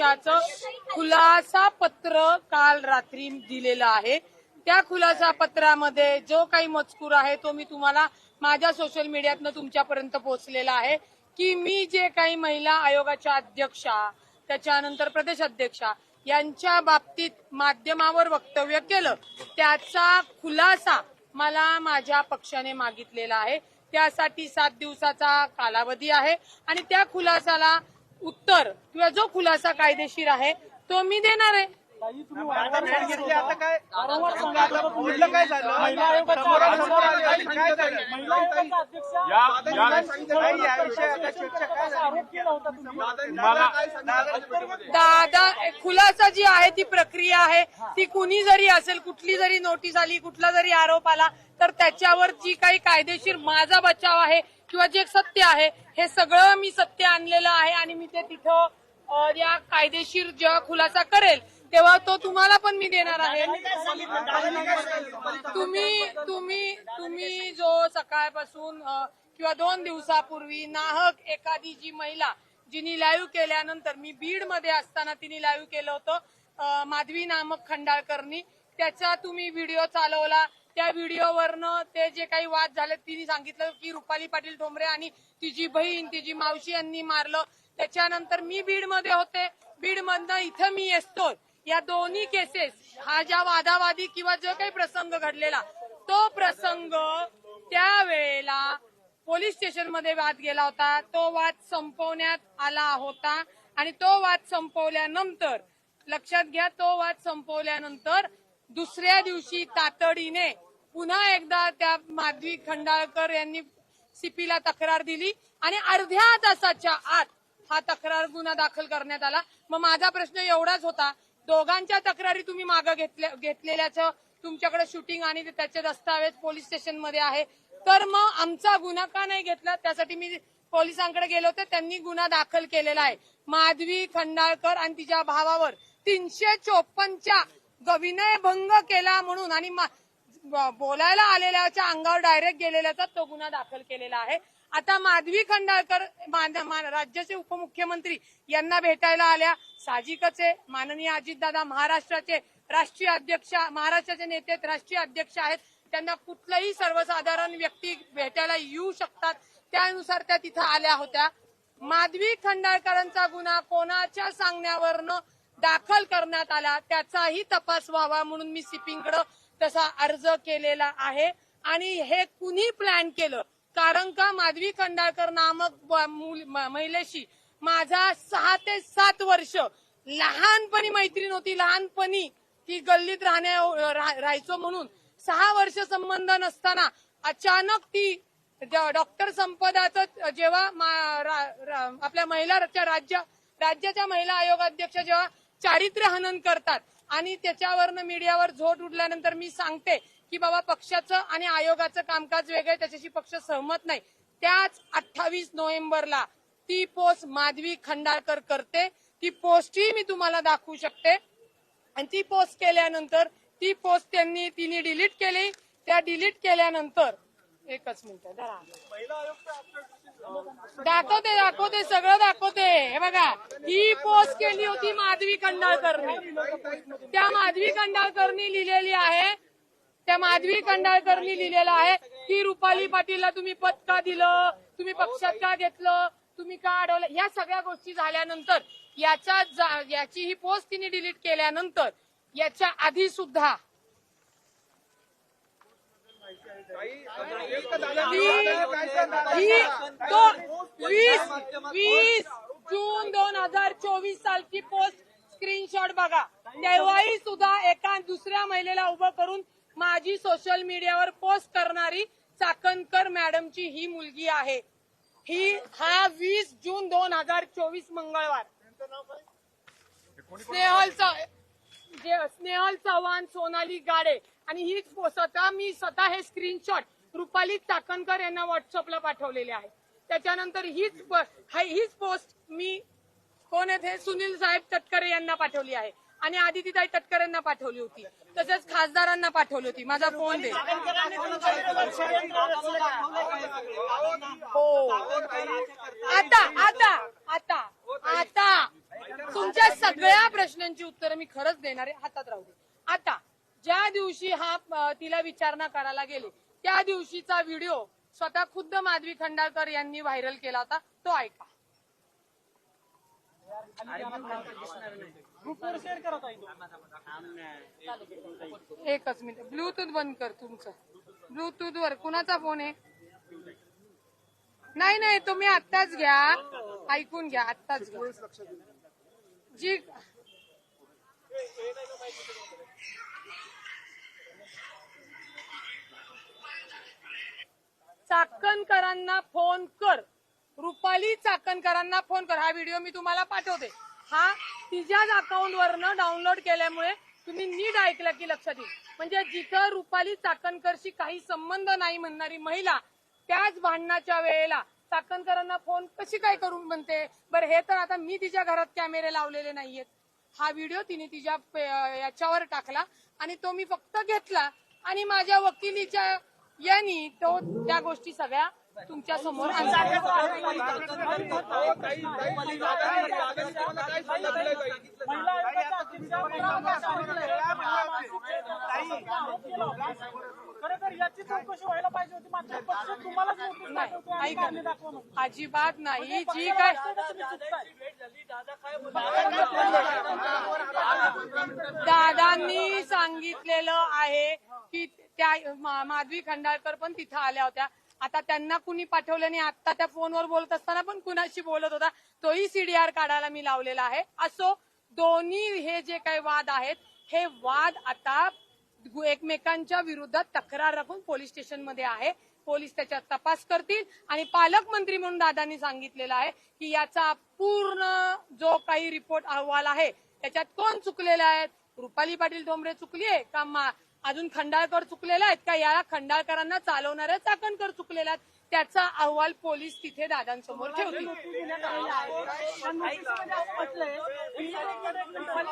पक्षाचं खुलासा पत्र काल रात्री दिलेलं आहे. त्या खुलासा पत्रामध्ये जो काही मजकूर आहे तो मी तुम्हाला माझ्या सोशल मीडियातनं तुमच्यापर्यंत पोहोचलेला आहे. की मी जे काही महिला आयोगाच्या अध्यक्षा त्याच्यानंतर प्रदेश अध्यक्षा यांच्या बाबतीत माध्यमावर वक्तव्य केलं त्याचा खुलासा मला माझ्या पक्षाने मागितलेला आहे. त्यासाठी सात दिवसाचा कालावधी आहे आणि त्या खुलासाला उत्तर किंवा जो खुलासा कायदेशीर आहे तो मी देणार आहे. दादा खुलासा जी आहे ती प्रक्रिया आहे ती कुणी जरी असेल कुठली जरी नोटीस आली कुठला जरी आरोप आला तर त्याच्यावर जी काही कायदेशीर माझा बचाव आहे किंवा जे सत्य आहे हे सगळं मी सत्य आणलेलं आहे आणि मी ते तिथं या कायदेशीर जेव्हा खुलासा करेल तेव्हा तो तुम्हाला पण मी देणार आहे. तुम्ही तुम्ही तुम्ही जो सकाळपासून किंवा दोन दिवसापूर्वी नाहक एखादी जी महिला जिनी लाईव्ह केल्यानंतर मी बीडमध्ये असताना तिने लाईव्ह केलं होतं माधवी नामक खंडाळकरनी. त्याचा तुम्ही व्हिडिओ चालवला त्या व्हिडिओवरनं ते जे काही वाद झाले तिने सांगितलं की रुपाली पाटील ठोंबरे आणि तिची बहीण तिची मावशी यांनी मारलं. त्याच्यानंतर मी बीडमध्ये होते. बीड मधनं इथं मी येतोय. या दोन्ही केसेस हा ज्या वादावादी किंवा जो काही प्रसंग घडलेला तो प्रसंग त्यावेळेला पोलीस स्टेशनमध्ये वाद गेला होता. तो वाद संपवण्यात आला होता. आणि तो वाद संपवल्यानंतर लक्षात घ्या तो वाद संपवल्यानंतर दुसऱ्या दिवशी तातडीने पुन्हा एकदा त्या माधवी खंडाळकर यांनी सीपीला तक्रार दिली आणि अर्ध्या तासाच्या आत हा तक्रार गुन्हा दाखल करण्यात आला. मग माझा प्रश्न एवढाच होता दोघांच्या तक्रारी तुम्ही मागे घेतल्या घेतलेल्याचं तुमच्याकडे शूटिंग आणि त्याचे दस्तावेज पोलीस स्टेशनमध्ये आहे. तर मग आमचा गुन्हा का नाही घेतला? त्यासाठी मी पोलिसांकडे गेलो होते त्यांनी गुन्हा दाखल केलेला आहे. माधवी खंडाळकर आणि तिच्या भावावर तीनशे चोपन्नच्या विनयभंग केला म्हणून आणि बोलायला आलेल्याच्या अंगावर डायरेक्ट गेलेल्याचा तो गुन्हा दाखल केलेला आहे. आता माधवी खंडाळकर राज्याचे उपमुख्यमंत्री यांना भेटायला आल्या. साहजिकच आहे. माननीय अजितदादा महाराष्ट्राचे राष्ट्रीय अध्यक्ष महाराष्ट्राचे नेते राष्ट्रीय अध्यक्ष आहेत. त्यांना कुठलंही सर्वसाधारण व्यक्ती भेटायला येऊ शकतात. त्यानुसार त्या तिथं आल्या होत्या. माधवी खंडाळकरांचा गुन्हा कोणाच्या सांगण्यावरनं दाखल करण्यात आला. त्याचाही तपास व्हावा म्हणून मी सिपिंगकडे तसा अर्ज केलेला आहे. आणि हे कुणी प्लॅन केलं? कारण का माधवी खंडाळकर नामक महिलेशी माझा सहा ते सात वर्ष लहानपणी मैत्रीण होती लहानपणी ती गल्लीत राहण्या रा- राहायचो म्हणून. सहा वर्ष संबंध नसताना अचानक ती डॉक्टर संपदाचं जेव्हा आपल्या महिलाच्या राज्य राज्याच्या महिला आयोग अध्यक्ष जेव्हा चारित्र्य हनन करतात. आणि त्याच्यावरनं मीडियावर झोट उडल्यानंतर मी सांगते की बाबा पक्षाचं आणि आयोगाचं कामकाज वेगळं त्याच्याशी पक्ष सहमत नाही. त्याच अठ्ठावीस नोव्हेंबरला ती पोस्ट माधवी खंडाळकर करते. ती पोस्टही मी तुम्हाला दाखवू शकते. आणि ती पोस्ट केल्यानंतर ती पोस्ट त्यांनी तिने डिलीट केली. त्या डिलीट केल्यानंतर एकच मिनिट धरा. दाखवते दाखवते सगळं दाखवते. हे बघा ही पोस्ट केली होती माधवी खंडाळकरने त्या माधवी खंडाळकरनी लिहिलेली आहे. त्या माधवी खंडाळकरनी लिहिलेलं आहे की रुपाली पाटीलला तुम्ही पद का दिलं तुम्ही पक्षात का घेतलं तुम्ही का अडवलं? या सगळ्या गोष्टी झाल्यानंतर याच्या याची ही पोस्ट तिने डिलीट केल्यानंतर याच्या आधी सुद्धा ही तो वीस वीस जून दोन हजार चोवीस सालची पोस्ट स्क्रीनशॉट बघा. तेव्हाही सुद्धा एका दुसऱ्या महिलेला उभं करून माझी सोशल मीडियावर पोस्ट करणारी चाकणकर मॅडमची ही मुलगी आहे. ही हा वीस जून दोन हजार चोवीस मंगळवार. स्नेहल च- जे स्नेहल चव्हाण सोनाली गाडे आणि ही स्वतः मी स्वतः हे स्क्रीनशॉट रुपाली चाकणकर यांना व्हॉट्सअपला पाठवलेले आहे त्याच्यानंतर हीच हीच पोस्ट मी कोण आहेत हे? सुनील साहेब तटकरे यांना पाठवली आहे. आणि आदितीताई तटकरे यांना पाठवली होती. तसेच खासदारांना पाठवली होती. माझा फोन दे. हो. आता आता तुमच्या सगळ्या प्रश्नांची उत्तरं मी खरंच देणार हातात राहू दे. आता ज्या दिवशी हा तिला विचारणा करायला गेले त्या दिवशीचा व्हिडिओ स्वतः खुद्द माधवी खंडाळकर यांनी व्हायरल केला होता तो ऐका. एकच मिनिट. ब्लूटूथ बंद कर तुमचं. ब्लूटूथ वर. कुणाचा फोन आहे? नाही नाही तुम्ही आत्ताच घ्या. ऐकून घ्या आत्ताच घ्या. जी। चाकणकरांना फोन कर. रुपाली चाकणकरांना फोन कर. हा व्हिडिओ मी तुम्हाला पाठवते. हा तिच्याच अकाउंट वरनं डाउनलोड केल्यामुळे तुम्ही नीट ऐकलं की लक्षात येईल. म्हणजे जिथं रुपाली चाकणकरशी काही संबंध नाही म्हणणारी महिला त्याच भांडणाच्या वेळेला चाकणकरांना फोन कशी काय करून म्हणते बरं हे तर आता मी तिच्या घरात कॅमेरे लावलेले नाहीयेत. हा व्हिडिओ तिने तिच्या याच्यावर टाकला आणि तो मी फक्त घेतला आणि माझ्या वकिलीच्या यांनी तो त्या गोष्टी सगळ्या तुमच्यासमोर याची चौकशी व्हायला पाहिजे होती. मात्र पक्ष तुम्हालाच नोटीस नाही पाठवतो आणि ऐका. कारणे दाखवा म्हणून. अजिबात नाही. जी काय. दादांनी सांगितलेलं आहे की त्या मा- माधवी खंडाळकर पण तिथं आल्या होत्या. आता त्यांना कुणी पाठवलं नाही. आता त्या फोनवर बोलत असताना पण कुणाशी बोलत होता. तोही सीडीआर काढायला मी लावलेला आहे. असो दोन्ही हे जे काही वाद आहेत हे वाद आता एकमेकांच्या विरोधात तक्रार राखून पोलीस स्टेशनमध्ये आहे. पोलीस त्याच्यात तपास करतील. आणि पालकमंत्री म्हणून दादांनी सांगितलेलं आहे की याचा पूर्ण जो काही रिपोर्ट अहवाल आहे त्याच्यात कोण चुकलेला आहे रुपाली पाटील ठोंबरे चुकलीये का मा- अजून खंडाळकर चुकलेला आहेत का? या खंडाळकरांना चालवणाऱ्या चाकणकर चुकलेल्या आहेत. त्याचा अहवाल पोलीस तिथे दादांसमोर ठेवतील.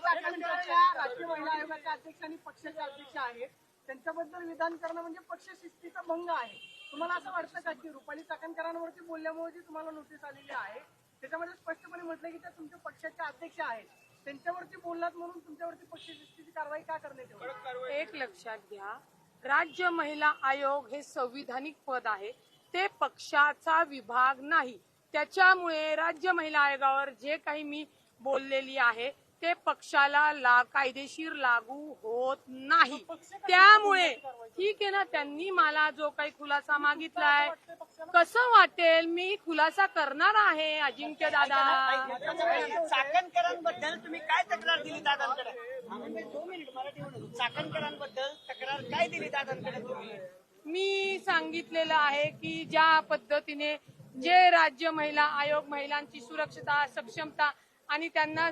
चाकणकरच्या राष्ट्रीय महिला आयोगाच्या अध्यक्ष आणि पक्षाचे अध्यक्ष आहेत. त्यांच्याबद्दल विधान करणं म्हणजे पक्ष शिस्तीचा भंग आहे. तुम्हाला असं वाटतं का की रुपाली चाकणकरांवरती बोलल्यामुळे जी तुम्हाला नोटीस आलेली आहे त्याच्यामध्ये स्पष्टपणे म्हटलं की त्या तुमच्या पक्षाच्या अध्यक्ष आहेत. त्यांच्यावरती बोललात म्हणून तुमच्यावरती पक्ष शिस्तीची कारवाई का करण्यात एक लक्षात घ्या. राज्य महिला आयोग हे संविधानिक पद आहे. ते पक्षाचा विभाग नाही. त्याच्यामुळे राज्य महिला आयोगावर जे काही मी बोललेली आहे ते पक्षाला ला कायदेशीर लागू होत नाही. त्यामुळे ठीक आहे ना त्यांनी मला जो काही खुलासा मागितलाय. कसं वाटेल? मी खुलासा करणार आहे अजिंक्य दादा. चाकणकरांबद्दल तुम्ही काय तक्रार दिली दादांकडे? म्हणजे दोन मिनिट मराठी चाकणकरांबद्दल तक्रार काय दिली दादांकडे तुम्ही? मी सांगितलेलं आहे की ज्या पद्धतीने जे राज्य महिला आयोग महिलांची सुरक्षता सक्षमता आणि त्यांना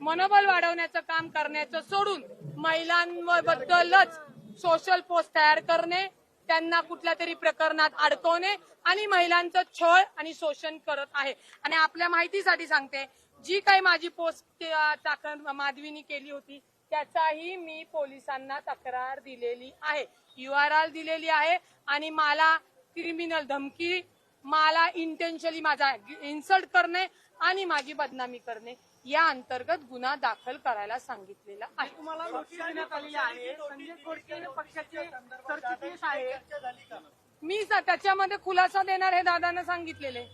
मनोबल वाढवण्याचं काम करण्याचं सोडून महिलांबद्दलच सोशल पोस्ट तयार करणे त्यांना कुठल्या तरी प्रकरणात अडकवणे आणि महिलांचं छळ आणि शोषण करत आहे. आणि आपल्या माहितीसाठी सांगते जी काही माझी पोस्ट त्या माधवीनी केली होती त्याचाही मी पोलिसांना तक्रार दिलेली आहे. यू आर आर दिलेली आहे आणि मला क्रिमिनल धमकी मला इंटेन्शली माझा इन्सल्ट करणे आणि माझी बदनामी करणे या अंतर्गत गुन्हा दाखल करायला सांगितलेला आहे. तुम्हाला नोटीस देण्यात आलेली आहे. संजय खोडके पक्षाचे सरचिटणीस आहेत मी त्याच्यामध्ये खुलासा देणार हे दादांना सांगितलेले.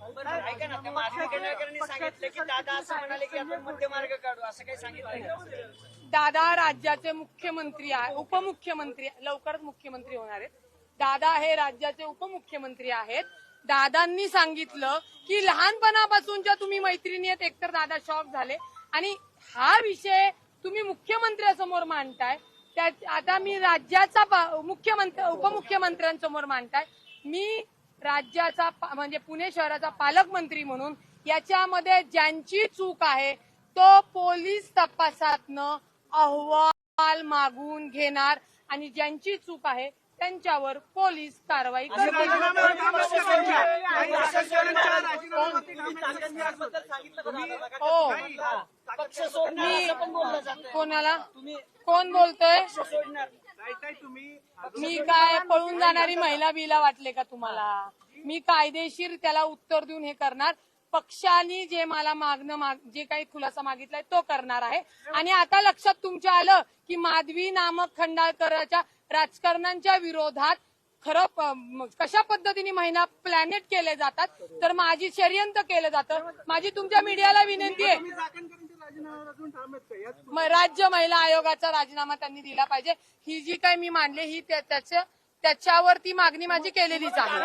सांगितलं की दादा असं म्हणाले की आपण मध्य मार्ग काढू असं काही सांगितलं? दादा राज्याचे मुख्यमंत्री आहे उपमुख्यमंत्री लवकरच मुख्यमंत्री होणार आहेत. दादा हे राज्याचे उपमुख्यमंत्री आहेत. दादांनी सांगितलं की लहानपणापासूनच्या तुम्ही मैत्रिणी आहेत एकतर दादा शॉक झाले. आणि हा विषय तुम्ही मुख्यमंत्र्यासमोर मांडताय. त्या आता मी राज्याचा मुख्यमंत्री उपमुख्यमंत्र्यांसमोर मांडताय. मी राज्याचा म्हणजे पुणे शहराचा पालकमंत्री म्हणून याच्यामध्ये ज्यांची चूक आहे तो पोलीस तपासातनं अहवाल मागून घेणार आणि ज्यांची चूक आहे त्यांच्यावर पोलीस कारवाई करतील. हो. कोणाला? कोण बोलतोय? मी काय पळून जाणारी महिला बिला वाटले का तुम्हाला? मी कायदेशीर त्याला उत्तर देऊन हे करणार. पक्षाने जे मला मागणं माग जे काही खुलासा मागितलाय तो करणार आहे. आणि आता लक्षात तुमच्या आलं की माधवी नामक खंडाळकराच्या राजकारणांच्या विरोधात खरं कशा पद्धतीने महिना प्लॅनेट केले जातात तर माझी षडयंत्र केलं जातं. माझी तुमच्या मीडियाला विनंती आहे. राज्य महिला आयोगाचा राजीनामा त्यांनी दिला पाहिजे. ही जी काही मी मांडली ही त्याच्या त्याच्यावरती मागणी माझी केलेलीच आहे.